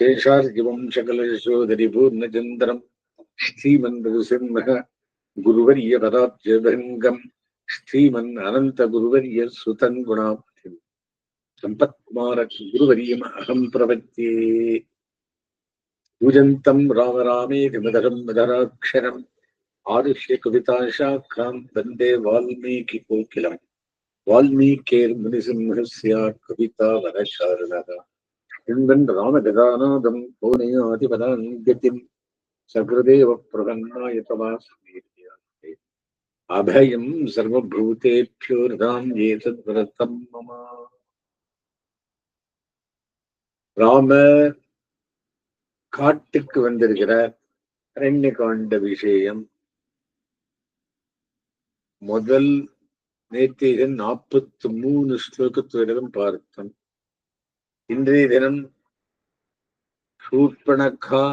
சேஷார்ஜிவம் சகலசோதரி பூர்ணச்சந்திரம் ஸ்ரீமன்சிம்மக குருவரிய பதாப்ஜபங்கம் ஸ்ரீமன் அனந்த குருவரிய சுதன் குணாப்தி சம்பத்குமார குருவரியம் அகம் பிரபத்தே யுஜந்தம் ராம ராமே விமதரம் மதராட்சரம் ஆருஷ்ய கவிதாசாக்காம் வந்தே வால்மீகி கோகிலம் வால்மீகேர் முனிசிம்ஹஸ்யா கவிதா வரசாரணகா கிண்டன் ராமகதாநாதம் கோனயாதிபதாம் கதிம் சகிருதேவ பிரகன்னாய தவாசமீர்த்தியாஸ்தே அபயம் சர்வபூதேபியோ நிதாம் ஏதத் விரதம் மமா ராம காட்டுக்கு வந்திருக்கிற அரண்ய காண்ட விஷயம் முதல் நேத்திகன் நாற்பத்தி மூணு ஸ்லோகத்துவரிடம் பார்த்தோம். இன்றைய தினம் சூர்பணக்கா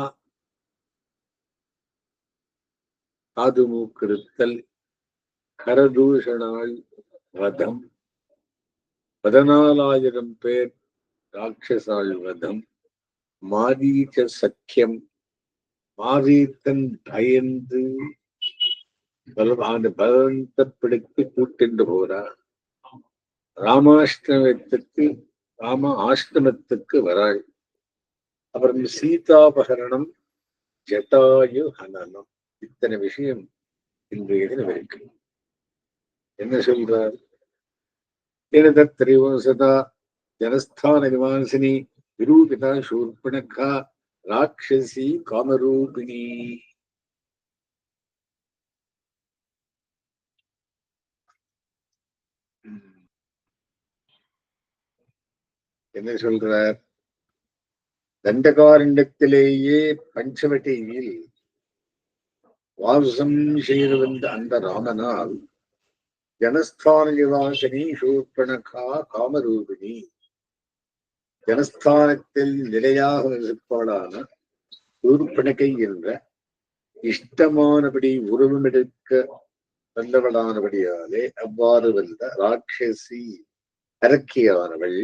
காது மூக்கிருத்தல் கரதூஷணாள் வதம் பதினாலாயிரம் பேர் ராட்சசாள் வதம் மாரீச்ச சக்கியம் மாரீத்தன் பயந்து பல- அந்த பலவந்தப்படுத்தி கூட்டிண்டு போறார். ராமாஷ்டமத்துக்கு ராம ஆஷ்டமத்துக்கு வராள் அப்புறம் சீதாபகரணம் ஜட்டாயு ஹனனம். இத்தனை விஷயம் இன்றைய தினம் இருக்கு. என்ன சொல்றார்? திரிவசதா ஜனஸ்தான நிவாசினி விரூபிதா சூர்பணக்கா ராட்சசி காமரூபிணி. என்ன சொல்றார்? தண்டகாரண்யத்திலேயே பஞ்சவட்டியில் வாசம் செய்து வந்த அந்த ராமனால் ஜனஸ்தானிவாசினி சூர்பணகா காமரூபிணி. ஜனஸ்தானத்தில் நிலையாக இருப்பாளான சூர்பணகை என்ற இஷ்டமானபடி உருவமெடுக்க வந்தவளானபடியாலே அவ்வாறு வந்த ராட்சசி அரக்கியானவள்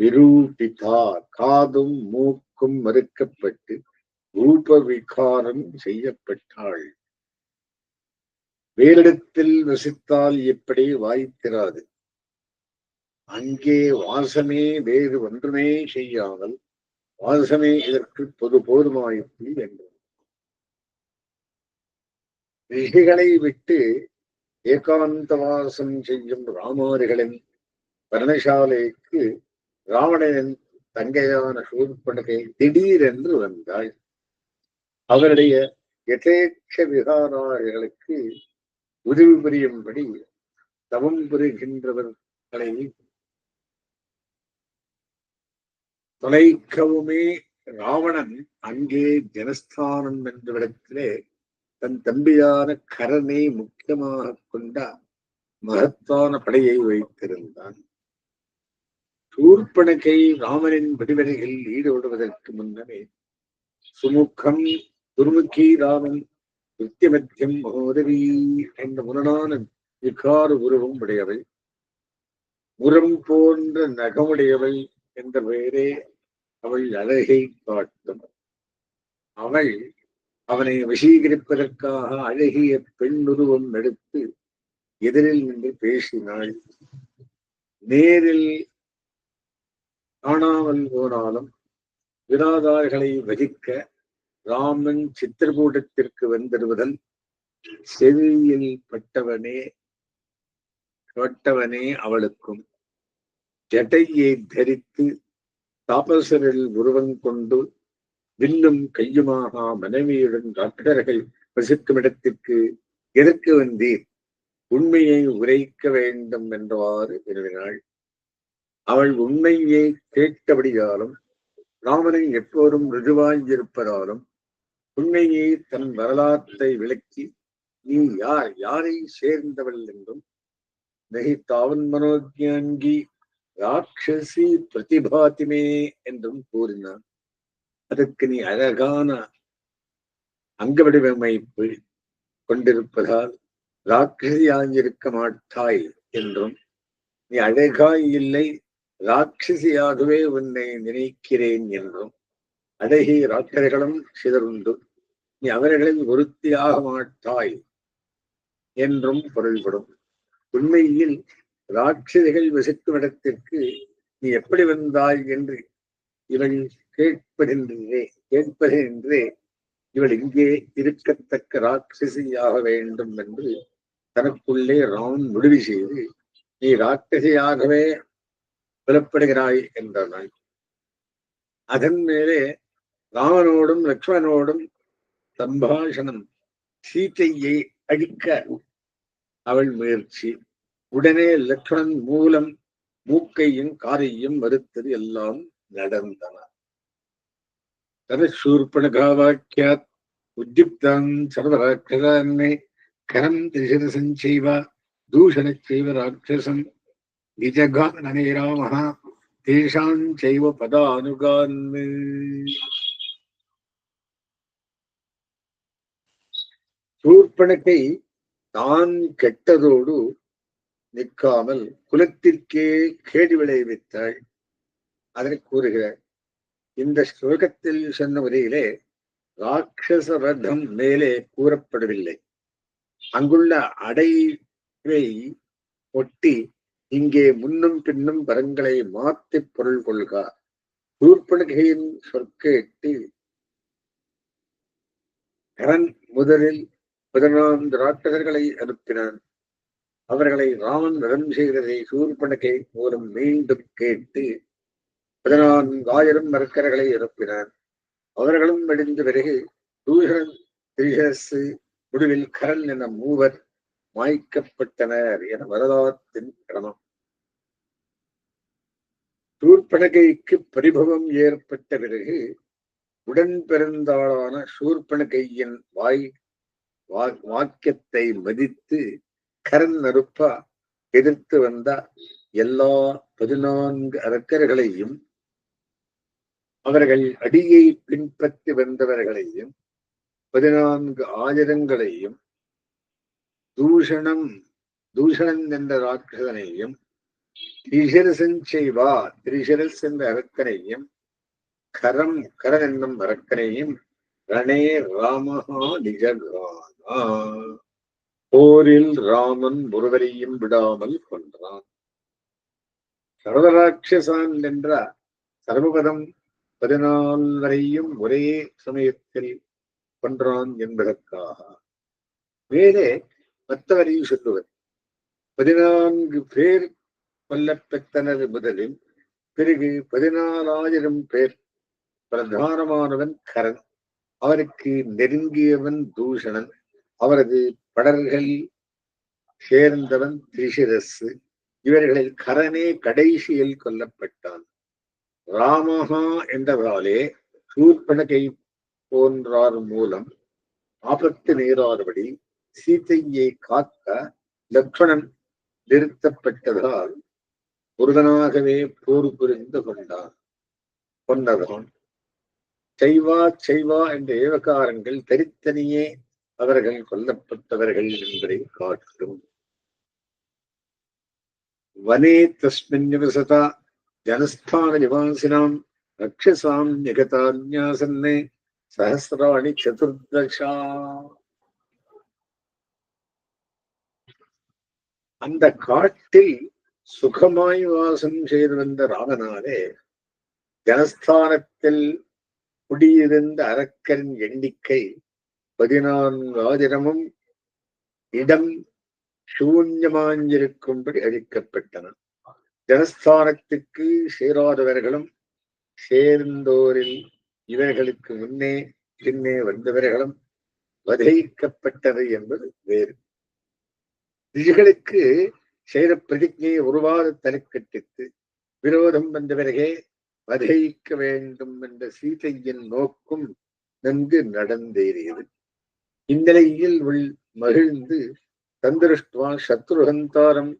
விரூபிதா காதும் மூக்கும் மறுக்கப்பட்டு ரூப விகாரம் செய்யப்பட்டாள். வேறிடத்தில் வசித்தால் எப்படி வாய்த்திராது. அங்கே வாசமே வேறு ஒன்றுமே செய்யாமல் வாசமே இதற்கு பொது போதுமாயிற்று என்றார் ரிஷிகளை விட்டு ஏகாந்த வாசம் செய்யும் ராமாரிகளின் பரணசாலைக்கு ராவணனின் தங்கையான சூர்பனகை திடீரென்று வந்தாள். அவருடைய யதேட்ச விகாரார்களுக்கு உதவி புரியும்படி தவம் புரிகின்றவர்களை தொலைக்கவுமே ராவணன் அங்கே ஜனஸ்தானம் என்றவிடத்திலே தன் தம்பியான கரனை முக்கியமாக கொண்ட மகத்தான படையை வைத்திருந்தான். சூர்பனகை ராமனின் வடிவனையில் ஈடுபடுவதற்கு முன்னமே சுமுகம் துர்முக்கி ராமன் நித்தியமத்தியம் மகோதவி என்ற முரணான விகார உருவம் உடையவை. முரம் போன்ற நகமுடையவள் என்ற பெயரே அவள் அழகை காட்டும். அவள் அவனை வசீகரிப்பதற்காக அழகிய பெண் உருவம் எடுத்து எதிரில் நின்று பேசினாள். நேரில் காணாமல் போனாலும் விராதார்களை வகிக்க ராமன் சித்திரகூடத்திற்கு வந்திருவதன் செவியில் பட்டவனே பட்டவனே அவளுக்கும். ஜட்டையை தரித்து தாபசரில் உருவம் கொண்டு வில்லும் கையுமாக மனைவியுடன் டாக்டர்கள் வசிக்கும் இடத்திற்கு எதற்கு வந்தீர்? உண்மையை உரைக்க வேண்டும் என்றவாறு விரும்பினாள் அவள் உண்மையை கேட்டபடியாலும் ராமனை எப்போதும் ருஜுவாயிருப்பதாலும் உண்மையே தன் வரலாற்றை விளக்கி நீ யார்? யாரை சேர்ந்தவள் என்றும் நகித்தாவன் மனோஜாங்கி ராட்சசி பிரதிபாத்திமே என்றும் கூறினான். அதற்கு நீ அழகான அங்க வடிவமைப்பு கொண்டிருப்பதால் ராட்சசியாயிருக்க மாட்டாய் என்றும் நீ அழகாய் இல்லை ராட்சசியாகவே உன்னை நினைக்கிறேன் என்றும் அடகி ராட்சர்களும் சிதறுண்டு நீ அவர்களில் ஒருத்தியாக மாட்டாய் என்றும் பொருள்படும். உண்மையில் ராட்சதிகள் வசிக்கும் இடத்திற்கு நீ எப்படி வந்தாய் என்று இவள் கேட்பதென்றே கேட்பதென்றே இவள் இங்கே இருக்கத்தக்க ராட்சசியாக வேண்டும் என்று தனக்குள்ளே ராமன் முடிவு செய்து நீ ராட்சசியாகவே புலப்படுகிறாய் என்றான் அதன் மேலே ராமனோடும் லக்ஷ்மணோடும் சம்பாஷணம் சீத்தையை அழிக்க அவள் முயற்சி. உடனே லக்ஷ்மணன் மூலம் மூக்கையும் காரையும் மறுத்தது எல்லாம் நடந்தன. தனசூர்பணகாவாக்கியாத் உத்யுக்தான் சர்வராட்சதான்மே கரம் திரிசரசஞ்சைவ தூஷணச்சைவ ராட்சசம் நிஜகானனே ராமः தேஷாஞ்சைவ பதானுகான் சூர்பணக்கை தான் கெட்டதோடு நிற்காமல் குலத்திற்கே கேடு விளைவித்தாள். அதனை கூறுகிறார். இந்த ஸ்லோகத்தில் சொன்ன முறையிலே ராட்சச ரதம் மேலே கூறப்படவில்லை. அங்குள்ள அடைவை ஒட்டி இங்கே முன்னும் பின்னும் வரங்களை மாத்தி பொருள் கொள்க. சூர்பனகையின் சொற்கேட்டு கரன் முதலில் பதினான்கு திராட்டகர்களை அனுப்பினான். அவர்களை ராமன் வதம் செய்கிறதை சூர்பனகை மூலம் மீண்டும் கேட்டு பதினான்காயிரம் மரக்கர்களை அனுப்பினான். அவர்களும் வெடிந்த பிறகு தூஷன் திரிசு முடிவில் கரன் என மூவர் மாய்க்கப்பட்டனர் என வரலாற்றின் கிரமம் சூர்பனகைக்கு பரிபவம் ஏற்பட்ட பிறகு உடன் பிறந்தாளான சூர்பனகையின் வாய் வாக்கியத்தை மதித்து கரண் அறுப்பா எதிர்த்து வந்த எல்லா பதினான்கு அரக்கர்களையும் அவர்கள் அடியை பின்பற்றி வந்தவர்களையும் பதினான்கு ஆயிரங்களையும் தூஷணம் தூஷணன் என்ற ராட்சதனையும் திரிசரசன் செய்வா திரிசரஸ் என்ற அரக்கனையும் கரம் கரன் என்னும் அரக்கனையும் ரணே ராமஹா நிஜகானா போரில் ராமன் ஒருவரையும் விடாமல் கொன்றான். சர்வராட்சசான் என்ற சர்வபதம் பதினால் வரையும் ஒரே சமயத்தில் கொன்றான் என்பதற்காக. மேலே மற்றவரையும் சொல்லுவர் பதினான்கு பேர் கொல்லப்பெற்றனர் முதலில் பிறகு பதினாலாயிரம் பேர் பிரதானமானவன் கரன் அவருக்கு நெருங்கியவன் தூஷணன். அவரது படர்கள் சேர்ந்தவன் திரிசிரசு இவர்களில் கரனே கடைசியில் கொல்லப்பட்டான். ராமஹா என்றவராலே சூர்பனகை போன்றார் மூலம் ஆபத்து நேராதபடி சீத்தையை காக்க லக்ஷ்மணன் நிறுத்தப்பட்டதால் ஒருவனாகவே போர் புரிந்து கொண்டான் கொண்டவன் செய்வா செய்வா என்ற ஏவகாரங்கள் தனித்தனியே அவர்கள் கொல்லப்பட்டவர்கள் என்பதை காட்டும். வனே தஸ்மின் நிவசதா ஜனஸ்தான நிவாசினாம் ரக்ஷசாம் நிகதான்யாசன்னே சஹசிராணி சதுர்தஷா அந்த காட்டில் சுகமாய் வாசம் செய்து வந்த ராமனாலே ஜனஸ்தானத்தில் குடியிருந்த அரக்கரின் எண்ணிக்கை பதினான்காயிரமும் இடம் சூன்யமாஞ்சிருக்கும்படி அழிக்கப்பட்டன. ஜனஸ்தானத்துக்கு சேராதவர்களும் சேர்ந்தோரில் இவர்களுக்கு முன்னே பின்னே வந்தவர்களும் வதைக்கப்பட்டது என்பது வேறு. ரிஷிகளுக்கு செய்த பிரதிஜையை உருவாத தலைக்கட்டித்து விரோதம் வந்த பிறகே வதைக்க வேண்டும் என்ற சீதையின் நோக்கும் நன்கு நடந்தேறியது. இந்நிலையில் உள் மகிழ்ந்து தந்திருஷ்டுவா சத்ருஹந்தாரம்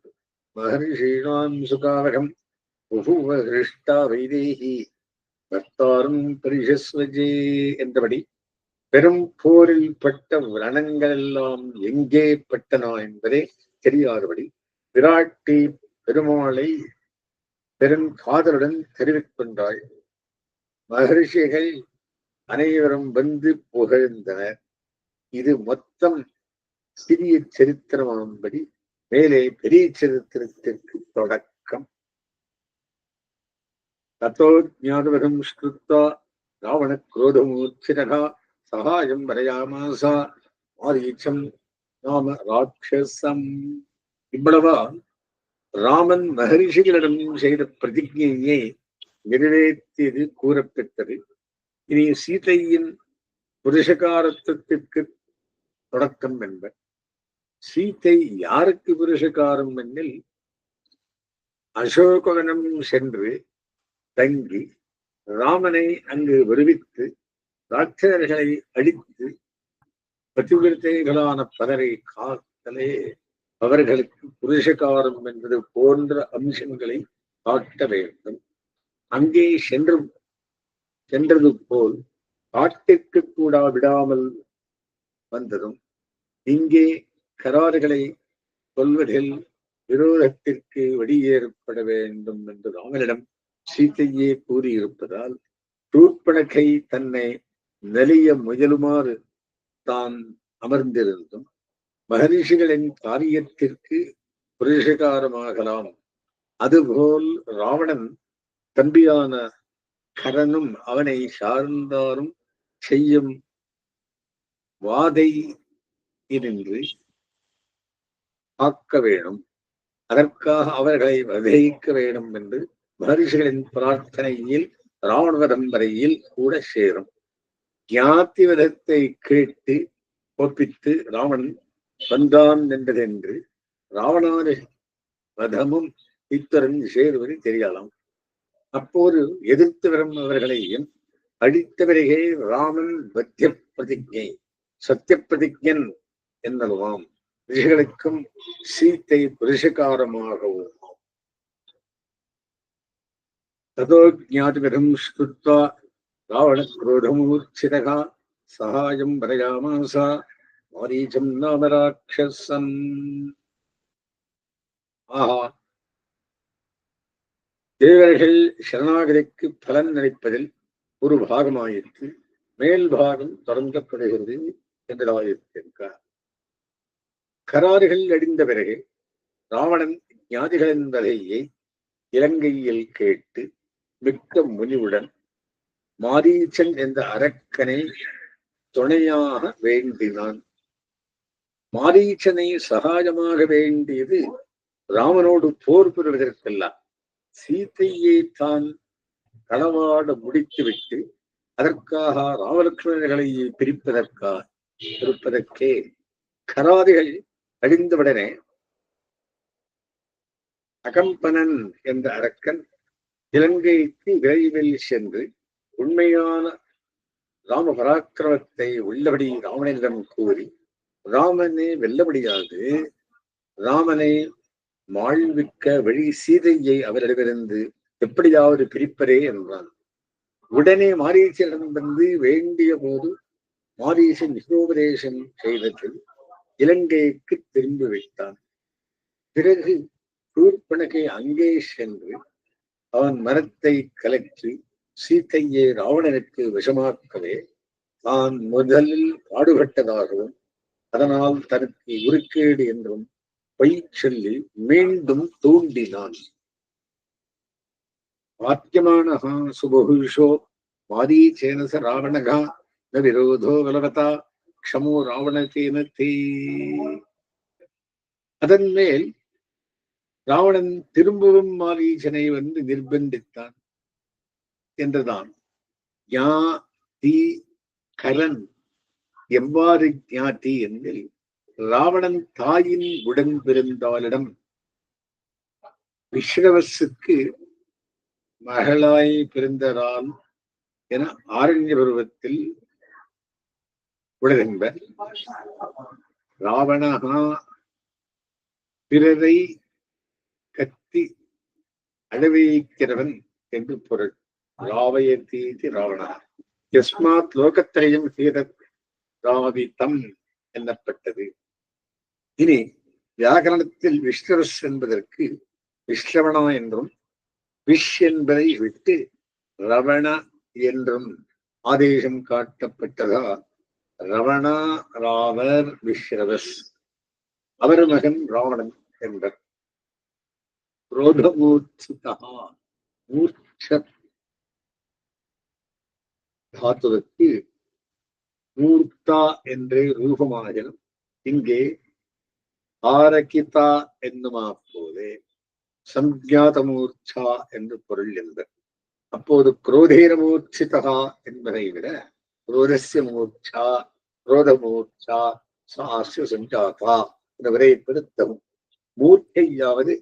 மகர்ஷீணாம் சுகாவகம் புபுவ ஹிருஷ்டா வைதேகி பர்த்தாரும் பரிஷஸ்வஜே என்றபடி பெரும் போரில் பட்ட ரணங்கள் எல்லாம் எங்கே பட்டனா என்பதே தெரியாதபடி விராட்டி பெருமாளை பெரும் காதலுடன் தெரிவிக்கின்றாய். மகர்ஷிகள் அனைவரும் வந்து புகழ்ந்தனர். இது மொத்தம் சிறிய சரித்திரமாகும்படி மேலே பெரிய சரித்திரத்திற்கு தொடக்கம். தத்தோ ஸ்ருத்தா ஸ்ருத்வா ராவண குரோதமூர்ச்சிரகா சகாயம் வரையாமாசா ஆதீச்சம் நாம ராட்சசம் இவ்வளவா ராமன் மகரிஷிகளிடம் செய்த பிரதிஜையே நிறைவேற்றியது கூறப்பெற்றது. இனி சீதையின் புருஷகாரத்துவத்திற்கு தொடக்கம் என்பர். சீதை யாருக்கு புருஷகாரம் என்னில்? அசோகவனம் சென்று தங்கி ராமனை அங்கு வருவித்து ராட்சதர்களை அழித்து பதிவிரத்தைகளான பலரை காத்தலே அவர்களுக்கு புருஷகாரம் என்பது போன்ற அம்சங்களை காட்ட வேண்டும். அங்கே சென்று சென்றது போல் காட்டிற்கு கூட விடாமல் வந்ததும் இங்கே கராறுகளை சொல்வதில் விரோதத்திற்கு வெளியேற்பட வேண்டும் என்று ராமனிடம் சீத்தையே கூறியிருப்பதால் தூர்ப்பணக்கை தன்னை நெளிய முயலுமாறு தான் அமர்ந்திருந்தும் மகரிஷிகளின் காரியத்திற்கு புரிஷகாரமாகலாம். அதுபோல் ராவணன் தம்பியான கரனும் அவனை சார்ந்தாரும் செய்யும் வாதை இருந்து காக்க வேணும் அதற்காக அவர்களை வதைக்க வேண்டும் என்று மகரிஷிகளின் பிரார்த்தனையில் ராவணவதம் வரையில் கூட சேரும். ஞாத்திவதத்தை கேட்டு ஒப்பித்து ராவணன் வந்தான் என்பதென்று ராவணான வதமும் இத்துடன் சேருவரும் தெரியலாம் அப்போது எதிர்த்து வரும் அவர்களையும் அடித்த பிறகே ராமன் பத்திய பிரதிஜை சத்திய பிரதிஜன் என்னவாம் ரிஷிகளுக்கும் சீத்தை புருஷகாரமாகவும் ததோ ஜாதிபதம் ஸ்ருத்வா ராவண குரோதமூர்ச்சிதகா சகாயம் வரயாமாசா மாரீச்சம் நாம ராட்சசம் ஆஹா. தேவர்கள் சரணாகதிக்கு பலன் அளிப்பதில் ஒரு பாகமாயிற்று மேல் பாகம் தொடங்கப்படுகிறது என்றாயிருக்கிறார் கராறுகள் அடிந்த பிறகு ராவணன் ஞாதிகளின் வகையை இலங்கையில் கேட்டு மிக்க முனிவுடன் மாரீச்சன் என்ற அரக்கனை துணையாக வேண்டினான். மாரீச்சனை சகாயமாக வேண்டியது ராமனோடு போர் பெறுவதற்கெல்லாம் சீத்தையை தான் களவாட முடித்துவிட்டு அதற்காக ராமலட்சுமணர்களை பிரிப்பதற்காக இருப்பதற்கே கராதிகள் அழிந்தவுடனே அகம்பனன் என்ற அரக்கன் இலங்கைக்கு விரைவில் சென்று உண்மையான ராம பராக்கிரமத்தை உள்ளபடி ராமனிடம் கூறி ராமனை வெல்லபடியாது. ராமனை மாழ்விக்க வழி சீதையை அவரிடமிருந்து எப்படியாவது பிரிப்பரே என்றான். உடனே மாரீசியிடம் வந்து வேண்டிய போது மாரீசன் நிகோபதேசம் செய்தது இலங்கைக்கு திரும்பி வைத்தான். பிறகு கூர்ப்பனகை அங்கே சென்று அவன் மரத்தை கலற்றி சீத்தையை ராவணனுக்கு விஷமாக்கவே தான் முதலில் பாடுபட்டதாகவும் அதனால் தனக்கு உருக்கேடு என்றும் பொய் சொல்லி மீண்டும் தூண்டினான். வாக்கியமானகா சுபகுஷோ மாரீச்சேன ராவணகா ந விரோதோ வலவதா க்ஷமோ ராவணசேன தே அதன் மேல் ராவணன் திரும்பவும் மாரீச்சனை வந்து நிர்பந்தித்தான். என்றுதான். ஞா தி கரன் எவ்வாறு ஞாட்டி என்றில் ராவணன் தாயின் உடன் பிறந்தாளிடம் விஸ்ரவசுக்கு மகளாய் பிறந்ததால் என ஆரண்ய பருவத்தில் உலகென்பர் ராவணகா பிறரை கத்தி அழவைக்கிறவன் என்று பொருள். ராவயத்தீதி ராவணா. யஸ்மாத் லோகத்தையும் ஹீரத் ராவிதம் என்னப்பட்டது. இனி வியாகரணத்தில் விஸ்வரஸ் என்பதற்கு விஸ்ரவணா என்றும் விஷ் என்பதை விட்டு ரவண என்றும் ஆதேசம் காட்டப்பட்டதா? ரவணா ராவர் விஸ்ரவஸ் அவர் மகன் ராவணன் என்பர். குரோதமூர்ச்சிதா மூர்ச்ச தாத்துவுக்கு மூர்த்தா என்று ரூபமாகினும் இங்கே ஆரகிதா என்னுமா போதே சம்ஞாதமூர்ச்சா என்று பொருள் என்பது அப்போது குரோதேரமூர்ச்சிதா என்பதை விட குரோதசிய மூர்ச்சா குரோதமூர்ச்சா சாஸ்ய சஞ்சாதா என்ற விரைப்படுத்தவும் மூர்த்தையாவது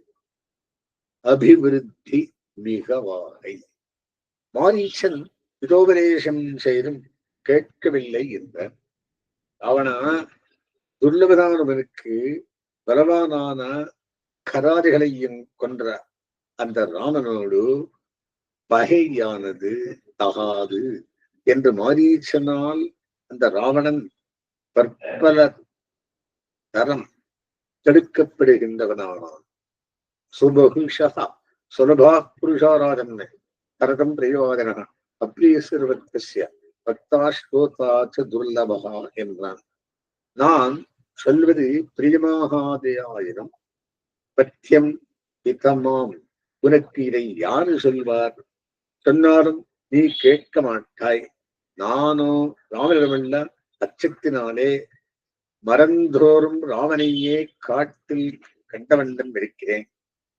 அபிவிருத்தி மிகவாகை. மாரீசன் இதோபதேசம் செய்தும் கேட்கவில்லை என்ப அவனா துர்லபதானவனுக்கு பலவானான கராதிகளையும் கொன்ற அந்த ராமனோடு பகையானது தகாது என்று மாரீச்சனால் அந்த ராவணன் பற்பல தரம் தடுக்கப்படுகின்றவனானான் சுபகுஷா சுலபா புருஷாராதன் தரதம் பிரயோஜன அப்ரியசிறுவத்திய பக்தா ஸ்ரோதாச்ச துர்லபகா என்றான். நான் சொல்வது பிரியமாகாதேயாயிரம் பத்தியம் இதமாம் உனக்கு இதை யாரு சொல்வார்? சொன்னாலும் நீ கேட்க மாட்டாய். நானோ ராமனிடமல்ல அச்சத்தினாலே மரந்தோறும் ராமனையே காட்டில் கண்டவண்டம் இருக்கிறேன்.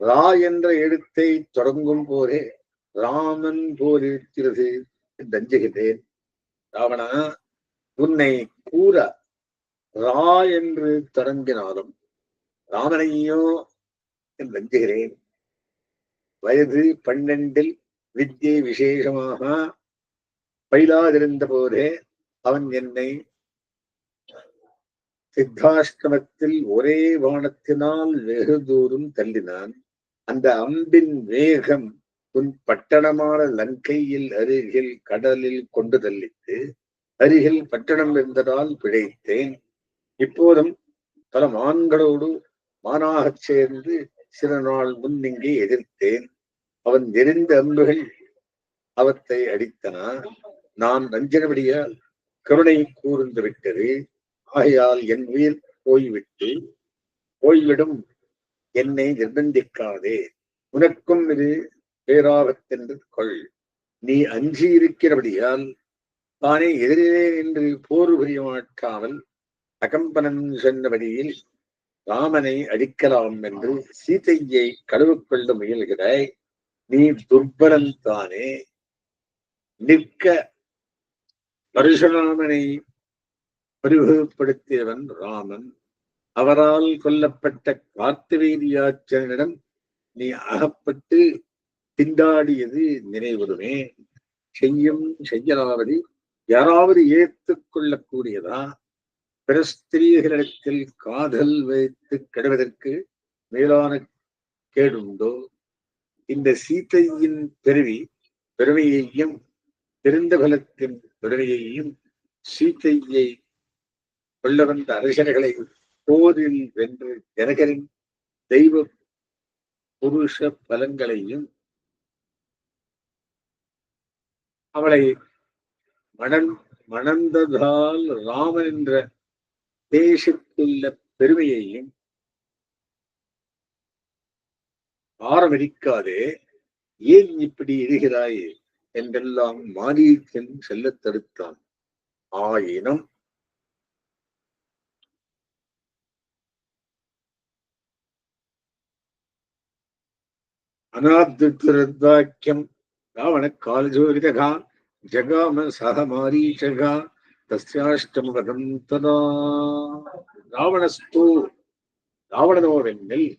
ரா என்ற எழுத்தை தொடங்கும் போதே ராமன் போலிருக்கிறது இருக்கிறது ராவணா உன்னை கூற ரா என்று தொடங்கினாலும் ராமனையோ என்று வயது பன்னெண்டில் வித்யை விசேஷமாக பயிலாதிருந்த போதே அவன் என்னை சித்தாஷ்டமத்தில் ஒரே வானத்தினால் வெகு தூரம் தள்ளினான். அந்த அம்பின் வேகம் உன் பட்டணமான லங்கையில் அருகில் கடலில் கொண்டு தள்ளித்து அருகில் பட்டணம் இருந்ததால் பிழைத்தேன். இப்போதும் பல மான்களோடு மானாகச் சேர்ந்து சில நாள் முன் இங்கே எதிர்த்தேன். அவன் எரிந்த அம்புகள் அவத்தை அடித்தன. நான் நஞ்சனபடியால் கருணை கூர்ந்து விட்டது. ஆகையால் என் உயிர் போய்விட்டு போய்விடும். என்னை நிர்பந்திக்காதே. உனக்கும் இது பேராபத்தென்று கொள் நீ அஞ்சி இருக்கிறபடியால் தானே எதிரே நின்று போர் புரிய மாட்டாமல் அகம்பனன் சொன்னபடியில் ராமனை அடிக்கலாம் என்று சீதையை கழுவுக்கொள்ள முயல்கிறாய். நீ துர்பலன் தானே. நிற்க. பரசுராமனை பரிபகப்படுத்தியவன் ராமன். அவரால் கொல்லப்பட்ட கார்த்திவேதியாச்சனிடம் நீ அகப்பட்டு திண்டாடியது நினைவுறுமே. செய்யும் செய்யலாவது யாராவது ஏற்றுக் பிரஸ்திரீகளிடத்தில் காதல் வைத்து கெடுவதற்கு மேலான கேடுண்டோ? இந்த சீதையின் பெருவி பெருமையையும் தெரிந்த பலத்தின் பெருமையையும் சீதையை கொள்ள வந்த அரசர்களை போரில் வென்று ஜனகரின் தெய்வ புருஷ பலங்களையும் அவளை மணன் மணந்ததால் ராமன் என்ற தேசத்துள்ள பெருமையையும் ஆரமரிக்காதே ஏன் இப்படி இருக்கிறாய் என்றெல்லாம் மாரீச்சன் செல்லத் தடுத்தான். ஆயினும் ராவண காலஜோரிதகா ஜகாம சக மாரீச்சகா தஸ்யாஷ்டமபதம் ததா ராவணஸ்து ராவணனோவெண்ணில்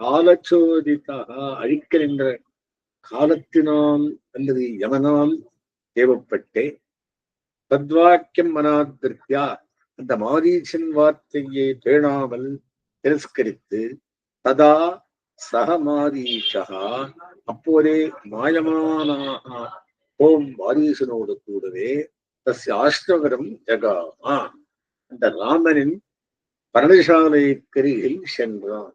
காலச்சோதிதாக அழிக்க நின்ற காலத்தினாம் அல்லது யமனாம் தேவப்பட்டே தத்வாக்கியம் மனாதிருத்தியா அந்த மாரீசன் வார்த்தையை பேணாமல் திரஸ்கரித்து ததா சக மாரீச்சா அப்போதே மாயமானாக ஓம் வாரீசனோடு கூடவே தஸ்ய ஆஷ்டவரம் ஜகாமா. அந்த ராமனின் பரணசாலை கருகில் சென்றான்.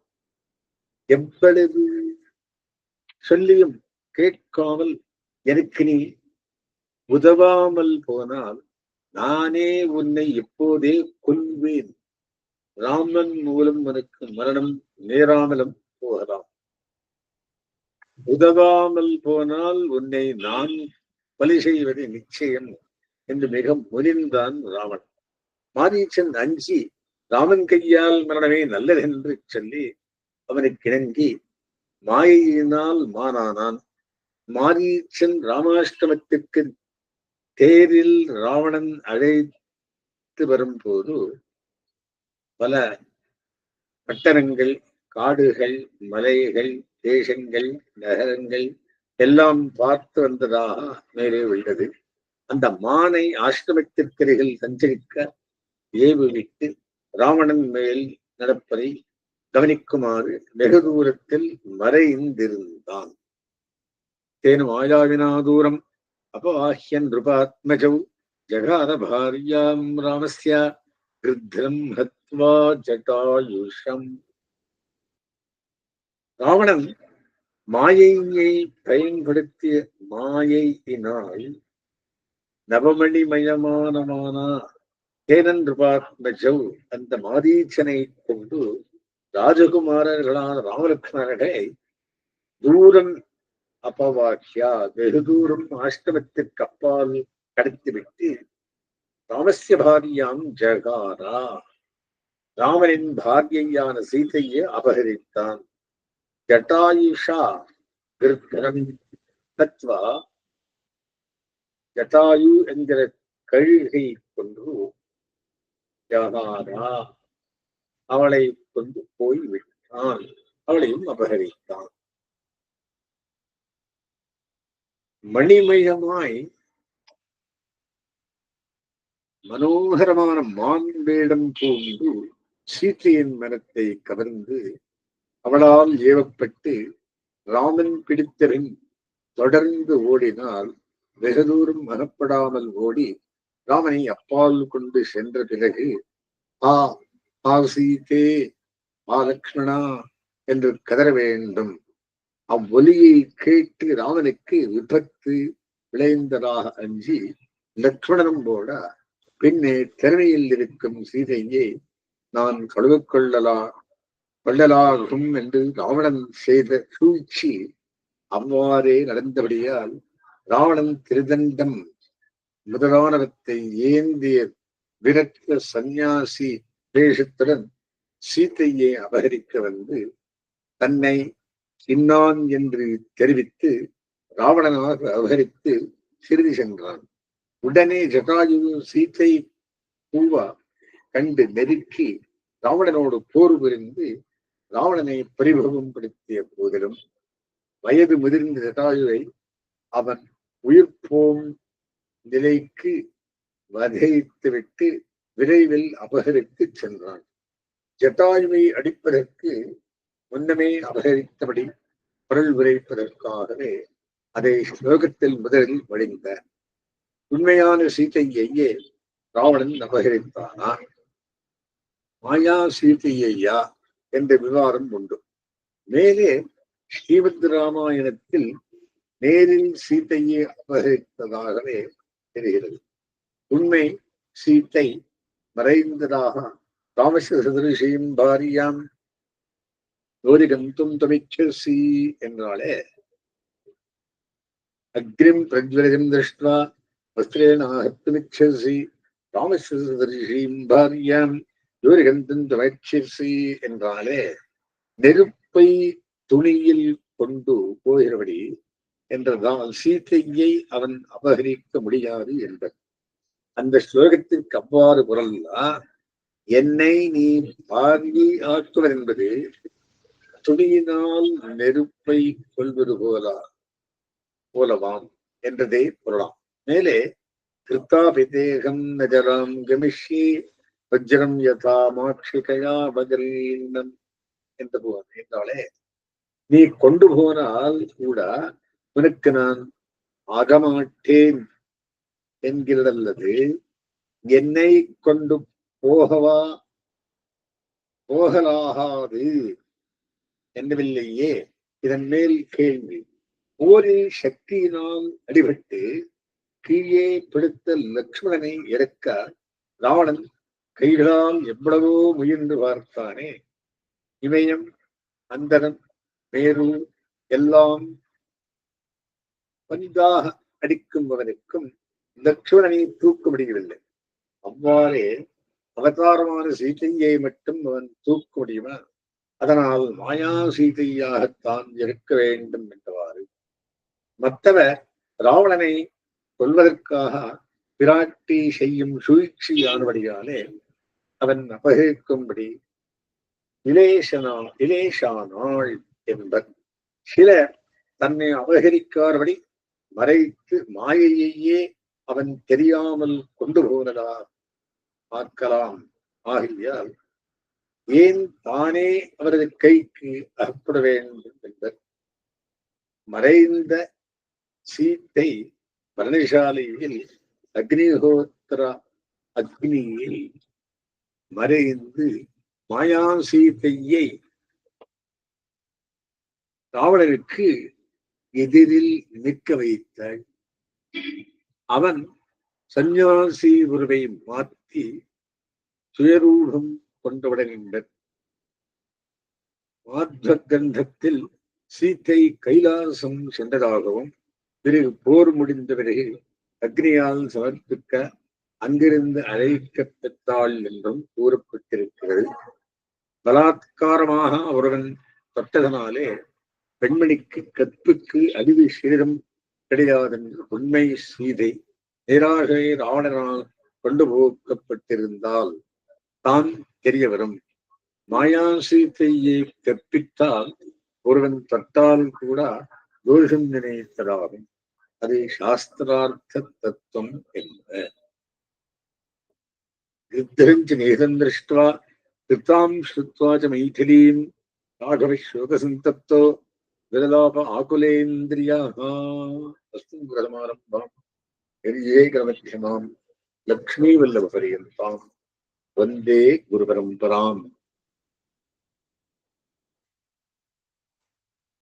எவ்வளவு சொல்லியும் கேட்காமல் எனக்கு நீ உதவாமல் போனால் நானே உன்னை எப்போதே கொல்வேன். ராமன் மூலம் உனக்கு மரணம் நேராமலும் போகலாம். உதவாமல் போனால் உன்னை நான் பலி செய்வது நிச்சயம் என்று மிக முனிந்தான் ராமன் மாரீச்சன் அஞ்சி ராமன் கையால் மரணமே நல்லது என்று சொல்லி அவனை கிணங்கி மாயையினால் மானானான். மாரீச்சன் ராமாஷ்டமத்திற்கு தேரில் ராவணன் அழைத்து வரும்போது பல பட்டணங்கள் காடுகள் மலைகள் தேசங்கள் நகரங்கள் எல்லாம் பார்த்து வந்ததாக மேலே உள்ளது. அந்த மானை ஆசிரமத்திற்கரையில் சஞ்சரிக்க ஏவுவிட்டு ராவணன் மேல் நடப்பதை கவனிக்குமாறு வெகு தூரத்தில் மறைந்திருந்தான். தேனும் ஆயாவினா தூரம் அபவாஹ்யன் நிருபாத்மஜௌ ஜகார பாரியாம் ராமஸ்ய ஹத்வா ஜட்டாயுஷம். ராவணன் மாயையை பயன்படுத்திய மாயையினால் நவமணிமயமானமானா தேனன் நிருபாத்மஜௌ அந்த மாதீச்சனை கொண்டு ராஜகுமாரர்களான ராமலக்ஷ்மணர்களை தூரம் அபவாக்கியா வெகு தூரம் ஆஷ்டமத்திற்கு அப்பால் கடத்திவிட்டு ராமஸ்ய பாரியாம் ஜகாரா. ராமனின் பாரியையான சீதையை அபகரித்தான். ஜட்டாயுஷா கிருத்தரம் தத்வா ஜட்டாயு என்கிற கழுகை கொண்டு ஜகாரா அவளை கொண்டு போய் விட்டான் அவளையும் அபகரித்தான் மணிமயமாய் மனோகரமான மான் வேடம் பூண்டு சீத்தையின் மனத்தை கவர்ந்து அவளால் ஏவப்பட்டு ராமன் பிடித்தரின் தொடர்ந்து ஓடினால் வெகு தூரம் அகப்படாமல் ஓடி ராமனை அப்பால் கொண்டு சென்ற பிறகு ஆ ஆ சீதே ஆ லக்ஷ்மணா என்று கதற வேண்டும். அவ்வொலியை கேட்டு ராமனுக்கு விபத்து விளைந்ததாக அஞ்சி லக்ஷ்மணனும் போட பின்னே திறமையில் இருக்கும் சீதையை நான் கழுவிக் வள்ளலாகும் என்று ராவணன் செய்த சூழ்ச்சி அவ்வாறே நடந்தபடியால் ராவணன் திருதண்டம் முதலானவத்தை ஏந்திய விரட்ட சந்நியாசி வேஷத்துடன் சீத்தையை அபகரிக்க வந்து தன்னை இன்னான் என்று தெரிவித்து ராவணனாக அபகரித்து சிறிது சென்றான். உடனே ஜட்டாயு சீத்தை பூவா கண்டு நெருக்கி ராவணனோடு போர் புரிந்து ராவணனை பரிபவப்படுத்திய போதிலும் வயது முதிர்ந்த ஜட்டாயுவை அவன் உயிர் போம் நிலைக்கு வதைத்துவிட்டு விரைவில் அபகரித்து சென்றான். ஜட்டாயுவை அடிப்பதற்கு முன்னமே அபகரித்தபடி பொருள் விரைப்பதற்காகவே அதை ஸ்லோகத்தில் முதலில் வழிந்த உண்மையான சீதையையே ராவணன் அபகரித்தானா? மாயா சீதையா என்ற விவாதம் உண்டு. மேலே ஸ்ரீமத் ராமாயணத்தில் நேரில் சீதையை அபகரித்ததாகவே தெரிகிறது. உண்மை சீத்தை மறைந்ததாக ராமசதரிசியும் பாரியாம் யோரி கந்தும் தமிச்சசி என்றாலே அக்ரிம் பிரஜ்வலிதம் திருஷ்டுவா வஸ்திரேண ஹத்துமிச்சசி ராமசதரிசியும் பாரியாம் இவர்கள் இந்த தமிச்சசி என்றாலே நெருப்பை துணியில் கொண்டு போகிறபடி என்றதால் சீத்தையை அவன் அபகரிக்க முடியாது என்பது அந்த ஸ்லோகத்திற்கு அவ்வாறு குரல்லா என்னை நீ பாதி ஆக்குவர் என்பது துணியினால் நெருப்பை கொள்வது போலா போலவாம் என்றதே பொருளாம். மேலே கிருத்தாபிதேகம் நஜராம் கமிஷி வஜ்ரம் யதா மாட்சிகையா வஜரீனம் என்று போவான் என்றாலே நீ கொண்டு போனால் கூட உனக்கு நான் ஆகமாட்டேன் என்கிறதல்லது என்னை கொண்டு போகவா? போகலாகாது என்னவில்லையே இதன் மேல் கேள்வி. போரில் சக்தியினால் அடிபட்டு கீழே பிடித்த லக்ஷ்மணனை இறக்க ராவணன் கைகளால் எவ்வளவோ முயன்று பார்த்தானே இமயம் அந்தரம் மேரு எல்லாம் பந்தாக அடிக்கும்பவனுக்கும் லட்சுமணனை தூக்க முடியவில்லை அவ்வாறே அவதாரமான சீதையை மட்டும் அவன் தூக்க முடியுமா அதனால் மாயா சீதையாகத்தான் இருக்க வேண்டும் என்றவாறு. மற்றவர் ராவணனை கொல்வதற்காக பிராட்டி செய்யும் சூழ்ச்சியானபடியாலே அவன் அபகரிக்கும்படி இலேசனா இலேசானாள் என்பர். சிலர் தன்னை அபகரிக்காதபடி மறைத்து மாயையே அவன் தெரியாமல் கொண்டு போனதா பார்க்கலாம். ஆகியால் ஏன் தானே அவரது கைக்கு அகப்பட வேண்டும் என்பர். மறைந்த சீத்தை பரணசாலையில் அக்னிஹோத்திர அக்னியில் மறைந்து மாயா சீத்தையை ராவணனுக்கு எதிரில் நிற்க வைத்தாள் அவன் சந்நியாசி உருவை மாற்றி சுயரூடம் கொண்டவுடன் மாத்வகந்தத்தில் சீத்தை கைலாசம் சென்றதாகவும் பிறகு போர் முடிந்த பிறகு அக்னியால் சமர்ப்பிக்க அங்கிருந்து அழைக்கப்பட்டாள் என்றும் கூறப்பட்டிருக்கிறது. பலாத்காரமாக ஒருவன் தொட்டதனாலே பெண்மணிக்கு கற்புக்கு அறிவு சீரம் கிடையாதென்று உண்மை சீதை நேராக ராவணனால் கொண்டு போக்கப்பட்டிருந்தால் தான் தெரிய வரும் மாயா சீதையை கற்பித்தால் ஒருவன் தொட்டால் கூட தோஷம் நினைத்ததாகும். அது சாஸ்திரார்த்த தத்துவம் என்ப நித்திரஞ்ச நேதம் திருஷ்டுவா திருப்தாம் ஸ்ருத்வா ச மைதிலீம் ராகவிஸ்ரோகசந்தப்தோ விரலோப ஆகுலேந்திரியாக அஸ்தும் கிரமாரம்பாம் எரியே கிரமத்யமாம் லக்ஷ்மி வல்லப பரியந்தாம் வந்தே குரு பரம்பராம்